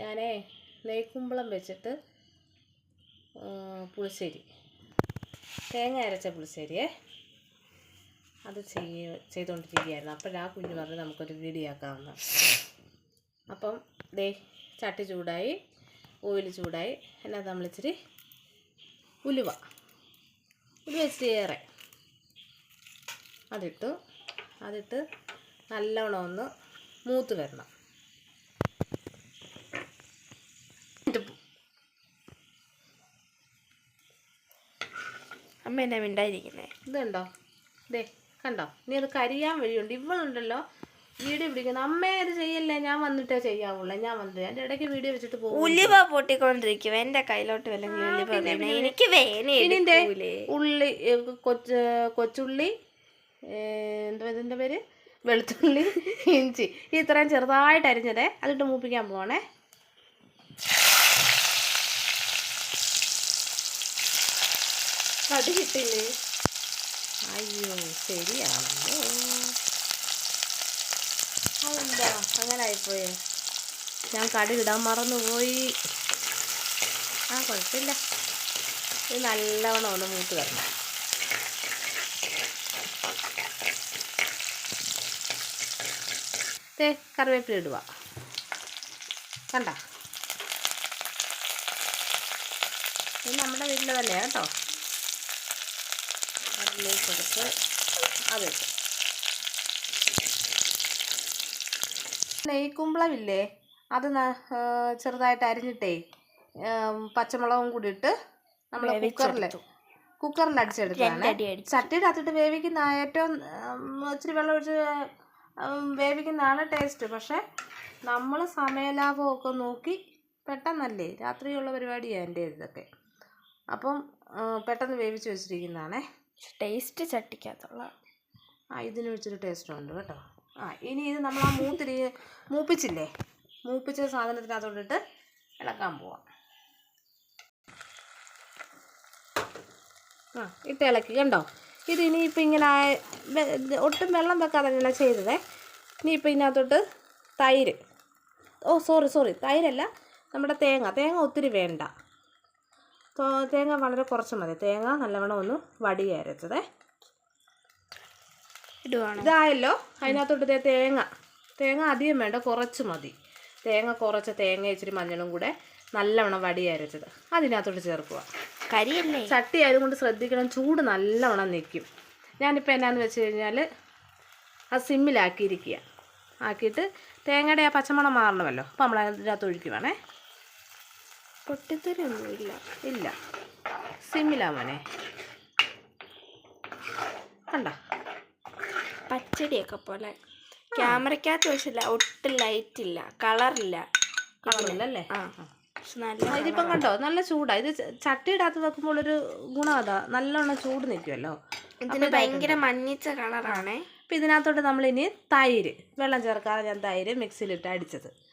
ഞാനേ നെയ്ക്കുമ്പളം വെച്ചിട്ട് പുളിശ്ശേരി. തേങ്ങ അരച്ച പുളിശ്ശേരിയേ അത് ചെയ്യ ചെയ്തുകൊണ്ടിരിക്കുകയായിരുന്നു അപ്പോൾ ആ കുഞ്ഞ് പറഞ്ഞ് നമുക്കൊരു വീഡിയോ ആക്കാമെന്ന് അപ്പം ദേ ചട്ടി ചൂടായി ഓയിൽ ചൂടായി അതിനകത്ത് നമ്മളിച്ചിരി ഉലുവ. ഉലുവ ഇച്ചിരി അതിട്ടു അതിട്ട് നല്ലവണ്ണം ഒന്ന് മൂത്ത് വരണം. അമ്മ എന്നാ മിണ്ടായിരിക്കുന്നേ ഇതുണ്ടോ? ദേ കണ്ടോ? നീ അത് കരിയാൻ വഴിയുണ്ട്. ഇവളുണ്ടല്ലോ വീട് പിടിക്കുന്നു. അമ്മേ അത് ചെയ്യല്ലേ? ഞാൻ വന്നിട്ടേ ചെയ്യാവുള്ളൂ. ഞാൻ വന്നിട്ട് എന്റെ ഇടയ്ക്ക് വീഡിയോ വെച്ചിട്ട് പോകും. ഉലിവ പൊട്ടിക്കൊണ്ടിരിക്കും. എന്റെ കയ്യിലോട്ട് വല്ലെങ്കിൽ ഉലുവ വീണേ. എനിക്ക് വേനേ ഉള്ളി കൊച്ചു കൊച്ച് കൊച്ചുള്ളി എന്താ ഇതിന്റെ ഇതിന്റെ പേര്? വെളുത്തുള്ളി ഇഞ്ചി. ഇത്രയും ചെറുതായിട്ട് അരിഞ്ഞതേ. അതിട്ട് മൂപ്പിക്കാൻ പോവാണേ. കടി കിട്ടില്ലേ അയ്യോ ശരിയാണല്ലോ. അതെന്താ അങ്ങനെ ആയിപ്പോയേ ഞാൻ കടി ഇടാൻ മറന്നുപോയി. ആ കുഴപ്പമില്ല. ഇത് നല്ലവണ്ണം ഒന്ന് മൂത്ത് വരണം. ദേ കറിവേപ്പില ഇടുക. കണ്ട? നമ്മുടെ വീട്ടിൽ തന്നെയാണ് കേട്ടോ. അതിലേക്ക് എടുത്ത് അതിട്ട് നെയ്ക്കുമ്പളമില്ലേ? അത് ചെറുതായിട്ട് അരിഞ്ഞിട്ടേ പച്ചമുളകും കൂടി ഇട്ട് നമ്മൾ കുക്കറിൽ കുക്കറിൽ അടിച്ചെടുക്കുകയാണ് അകത്തിട്ട് വേവിക്കുന്ന ഏറ്റവും ഇച്ചിരി വെള്ളം ഒഴിച്ച് വേവിക്കുന്നതാണ് ടേസ്റ്റ്. പക്ഷേ നമ്മൾ സമയലാഭമൊക്കെ നോക്കി പെട്ടെന്നല്ലേ രാത്രിയുള്ള പരിപാടിയാണ് എന്റെ ഇതൊക്കെ. അപ്പം പെട്ടെന്ന് വേവിച്ച് വെച്ചിരിക്കുന്നതാണേ. ടേസ്റ്റ് ചട്ടിക്കകത്തുള്ള ആ ഇതിന് ഇച്ചിരി ടേസ്റ്റ് ഉണ്ട് കേട്ടോ. ആ ഇനി ഇത് നമ്മൾ ആ മൂത്തിരി മൂപ്പിച്ചില്ലേ? മൂപ്പിച്ച സാധനത്തിനകത്തോട്ടിട്ട് ഇളക്കാൻ പോവാം. ആ ഇട്ട് ഇളക്കി കണ്ടോ? ഇത് ഇനിയിപ്പോൾ ഇങ്ങനെ ഒട്ടും വെള്ളം വെക്കാതെ ഇങ്ങനെ ചെയ്തതേ. ഇനിയിപ്പോൾ ഇതിനകത്തോട്ട് തൈര്. ഓ സോറി സോറി തൈരല്ല നമ്മുടെ തേങ്ങ. തേങ്ങ ഒത്തിരി വേണ്ട. തേങ്ങ വളരെ കുറച്ച് മതി. തേങ്ങ നല്ലവണ്ണം ഒന്ന് വടി അരച്ചതേ ഇതായല്ലോ അതിനകത്തോട്ട് തേങ്ങ. തേങ്ങ അധികം വേണ്ട കുറച്ച് മതി. തേങ്ങ കുറച്ച് തേങ്ങ ഇച്ചിരി മഞ്ഞളും കൂടെ നല്ലവണ്ണം വടി അരച്ചത് അതിനകത്തോട്ട് ചേർക്കുക. കരിയല്ലേ? ചട്ടി ആയതുകൊണ്ട് ശ്രദ്ധിക്കണം ചൂട് നല്ലവണ്ണം നിൽക്കും. ഞാനിപ്പോൾ എന്നാന്ന് വെച്ച് കഴിഞ്ഞാൽ അത് സിമ്മിലാക്കിയിരിക്കുക. ആക്കിയിട്ട് തേങ്ങയുടെ ആ പച്ചമണം മാറണമല്ലോ. അപ്പോൾ നമ്മൾ അതിനകത്ത് ഒഴിക്കുവാണേ. പൊട്ടിത്തെറിയൊന്നുമില്ല. ഇല്ല. സിമ്മിലാ മോനെ. കണ്ട? പച്ചടിയൊക്കെ പോലെ. ക്യാമറയ്ക്കകത്ത് വെച്ചില്ല. ഒട്ടും ലൈറ്റ് ഇല്ല കളറില്ല. കളറില്ലല്ലേ? ആ. നല്ല ഇതിപ്പം കണ്ടോ? നല്ല ചൂടാ. ഇത് ചട്ടിയിടാത്ത ചട്ടിയുടെ വെക്കുമ്പോൾ ഒരു ഗുണം അതാ. നല്ലോണം ചൂട് നിൽക്കുമല്ലോ ഇതിന് ഭയങ്കര മഞ്ഞിച്ച കളറാണേ. അപ്പം ഇതിനകത്തോട്ട് നമ്മളിനി തൈര്. വെള്ളം ചേർക്കാതെ ഞാൻ തൈര് മിക്സിയിലിട്ട് അടിച്ചത്.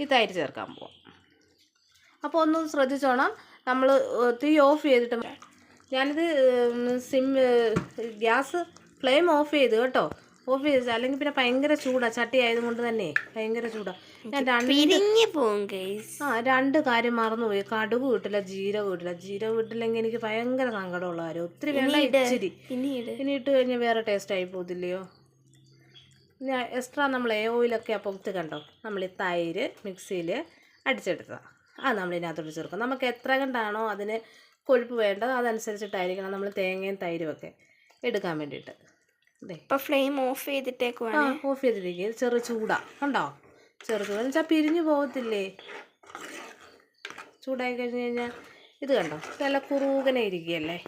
ഈ തൈര് ചേർക്കാൻ പോവാം. അപ്പോൾ ഒന്ന് ശ്രദ്ധിച്ചോണം. നമ്മൾ തീ ഓഫ് ചെയ്തിട്ട് ഞാനിത് സിം ഗ്യാസ് ഫ്ലെയിം ഓഫ് ചെയ്ത് കേട്ടോ. ഓഫ് ചെയ്ത് അല്ലെങ്കിൽ പിന്നെ ഭയങ്കര ചൂടാ. ചട്ടി ആയതുകൊണ്ട് തന്നെ ഭയങ്കര ചൂടാ. ഞാൻ രണ്ട് ആ രണ്ട് കാര്യം മറന്നുപോയി. കടുക് കിട്ടില്ല ജീരകം കിട്ടില്ല ജീരകം കിട്ടില്ലെങ്കിൽ എനിക്ക് ഭയങ്കര സങ്കടമുള്ള കാര്യം. ഒത്തിരി വെള്ളം ഇച്ചിരി. ഇനി ഇട്ട് കഴിഞ്ഞാൽ വേറെ ടേസ്റ്റ് ആയി പോകത്തില്ലയോ? ഞാൻ എക്സ്ട്രാ നമ്മൾ ഓയിലൊക്കെ അപ്പോൾ ഇത് കണ്ടോ? നമ്മൾ ഈ തൈര് മിക്സിയിൽ അടിച്ചെടുത്തതാണ് ആ നമ്മൾ ഇതിനകത്തോട്ട് ചേർക്കും. നമുക്ക് എത്ര കണ്ടാണോ അതിന് കൊഴുപ്പ് വേണ്ടത് അതനുസരിച്ചിട്ടായിരിക്കണം നമ്മൾ തേങ്ങയും തൈരും ഒക്കെ എടുക്കാൻ വേണ്ടിയിട്ട്. ഇപ്പോൾ ഇപ്പൊ ഫ്ലെയിം ഓഫ് ചെയ്തിട്ടേക്ക് ചെയ്തിട്ടേക്കുവാണ് ഓഫ് ചെയ്തിട്ടേക്ക് ചെറു ചൂടാ. കണ്ടോ? ചെറു ചൂട്. വെച്ചാൽ പിരിഞ്ഞു പോകത്തില്ലേ? ചൂടായി കഴിഞ്ഞ് കഴിഞ്ഞാൽ ഇത് കണ്ടോ? നല്ല കുറുകനെ ഇരിക്കുകയല്ലേ?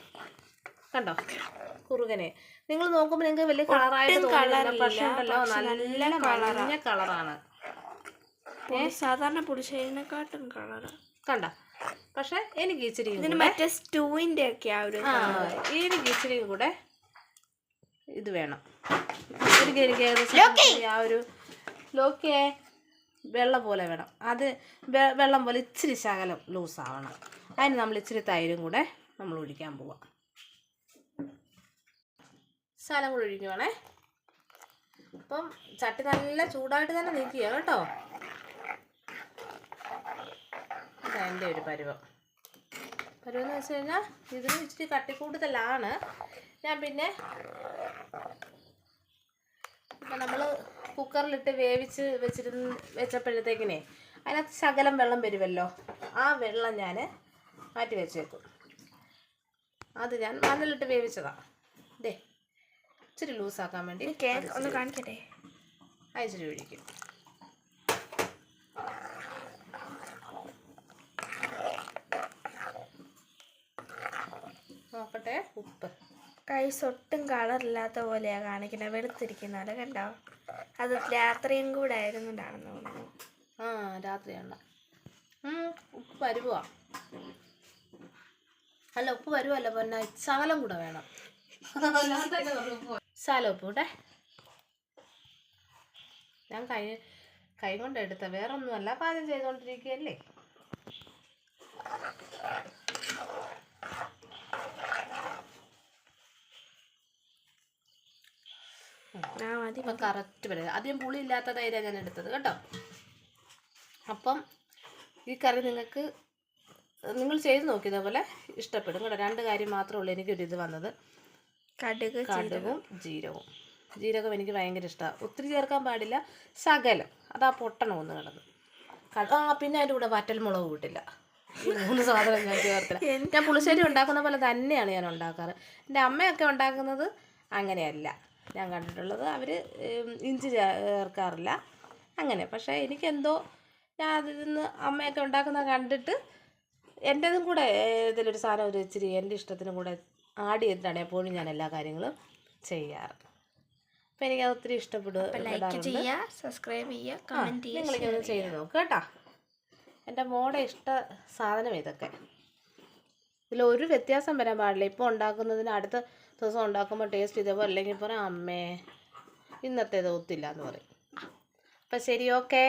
കണ്ടോ? കുറുകനെ. നിങ്ങൾ നോക്കുമ്പോൾ നിങ്ങൾക്ക് വലിയ കളറായിട്ട് തോന്നുന്നില്ല. പക്ഷെ ഉണ്ടല്ലോ നല്ല മഞ്ഞ കളറാണ്. സാധാരണ പുളിശ്ശേരിനെക്കാട്ടും കളർ കണ്ട. പക്ഷെ എനിക്ക് ഇച്ചിരി മറ്റേ സ്റ്റൂവിന്റെ ഒക്കെ ആ ഒരു എനിക്ക് ഇച്ചിരി കൂടെ ഇത് വേണം. എനിക്ക് എനിക്ക് ഏകദേശം ആ ഒരു ലോക്കിയെ വെള്ളം പോലെ വേണം. അത് വെള്ളം പോലെ ഇച്ചിരി ശകലം ലൂസ് ആവണം അതിന് നമ്മൾ ഇച്ചിരി തൈരും കൂടെ നമ്മൾ ഒഴിക്കാൻ പോവാം. ശകലം കൂടെ ഒഴിക്കുവാണേ. അപ്പം ചട്ടി നല്ല ചൂടായിട്ട് തന്നെ നീക്കുക കേട്ടോ? എന്റെ ഒരു പരുവം. പരുവം എന്ന് വെച്ച് കഴിഞ്ഞാൽ ഇതിന് ഇച്ചിരി കട്ടിക്കൂടുതലാണ്. ഞാൻ പിന്നെ നമ്മൾ കുക്കറിലിട്ട് വേവിച്ച് വെച്ചിരുന്ന് വെച്ചപ്പോഴത്തേക്കിനെ അതിനകത്ത് ശകലം വെള്ളം വരുമല്ലോ ആ വെള്ളം ഞാൻ മാറ്റി വെച്ചേക്കും. അത് ഞാൻ മണ്ണിലിട്ട് വേവിച്ചതാണ് ദേ ഇച്ചിരി ലൂസാക്കാൻ വേണ്ടി കേക്ക് ഒന്ന് കാണിക്കട്ടെ? അയച്ചിരി ഒഴിക്കും നോക്കട്ടെ ഉപ്പ്. കൈസ് ഒട്ടും കളറില്ലാത്ത പോലെയാ കാണിക്കുന്നത് വെളുത്തിരിക്കുന്നത് കണ്ടോ? അത് രാത്രിയും കൂടെ ആയിരുന്നുണ്ടാണെന്ന് തോന്നുന്നു. ആ രാത്രിയാണ് ഉപ്പ് വരുവാ. അല്ല ഉപ്പ് വരുവല്ല പൊന്ന. ശകലം കൂടെ വേണം. കൂടെ. ഞാൻ കൈ കൈ കൊണ്ട് എടുത്ത വേറെ ഒന്നുമല്ല പാചകം ചെയ്തുകൊണ്ടിരിക്കുകയല്ലേ ഇപ്പം കറക്റ്റ് വരും. അധികം പുളി ഇല്ലാത്ത തൈരാണ് ഞാൻ എടുത്തത് കേട്ടോ? അപ്പം ഈ കറി നിങ്ങൾക്ക് നിങ്ങൾ ചെയ്ത് നോക്കിയതുപോലെ ഇഷ്ടപ്പെടും കേട്ടോ? രണ്ട് കാര്യം മാത്രമേ ഉള്ളൂ എനിക്കൊരിത് വന്നത്. കടുക് കടുകും ജീരകവും. ജീരകം എനിക്ക് ഭയങ്കര ഇഷ്ടമാണ് ഒത്തിരി ചേർക്കാൻ പാടില്ല. ശകലം അതാ പൊട്ടണമെന്ന് കിടന്ന്. കട ആ പിന്നെ അതിന്റെ കൂടെ വറ്റൽമുളക് കൂട്ടില്ല. ഈ മൂന്ന് സാധനം ഞാൻ ചേർത്തില്ല. ഞാൻ പുളിശ്ശേരി ഉണ്ടാക്കുന്ന പോലെ തന്നെയാണ് ഞാൻ ഉണ്ടാക്കാറ്. എന്റെ അമ്മയൊക്കെ ഉണ്ടാക്കുന്നത് അങ്ങനെയല്ല. ഞാൻ കണ്ടിട്ടുള്ളത് അവർ ഇഞ്ചി ചേർക്കാറില്ല. അങ്ങനെ. പക്ഷേ എനിക്കെന്തോ ഞാൻ അതിൽ നിന്ന് അമ്മയൊക്കെ ഉണ്ടാക്കുന്നത് കണ്ടിട്ട് എന്റെതും കൂടെ ഇതിലൊരു സാധനം ഒരു ഇച്ചിരി എന്റെ ഇഷ്ടത്തിനും കൂടെ ആഡ് ചെയ്തിട്ടാണ് എപ്പോഴും ഞാൻ എല്ലാ കാര്യങ്ങളും ചെയ്യാറ്. അപ്പം എനിക്കത് ഒത്തിരി ഇഷ്ടപ്പെടും ലൈക്ക് ചെയ്യുക സബ്സ്ക്രൈബ് ചെയ്യുക നിങ്ങളിങ്ങനെ ചെയ്ത് നോക്കുക കേട്ടോ. എന്റെ മോടെ ഇഷ്ട സാധനം ഇതൊക്കെ. ഇതിലൊരു വ്യത്യാസം വരാൻ പാടില്ല. ഇപ്പോൾ ഉണ്ടാക്കുന്നതിന് അടുത്ത ദിവസം ഉണ്ടാക്കുമ്പോൾ ടേസ്റ്റ് ഇതേപോലെ അല്ലെങ്കിൽ പറയാം അമ്മേ ഇന്നത്തേത് ഒത്തില്ല എന്ന് പറയും. അപ്പം ശരി ഓക്കേ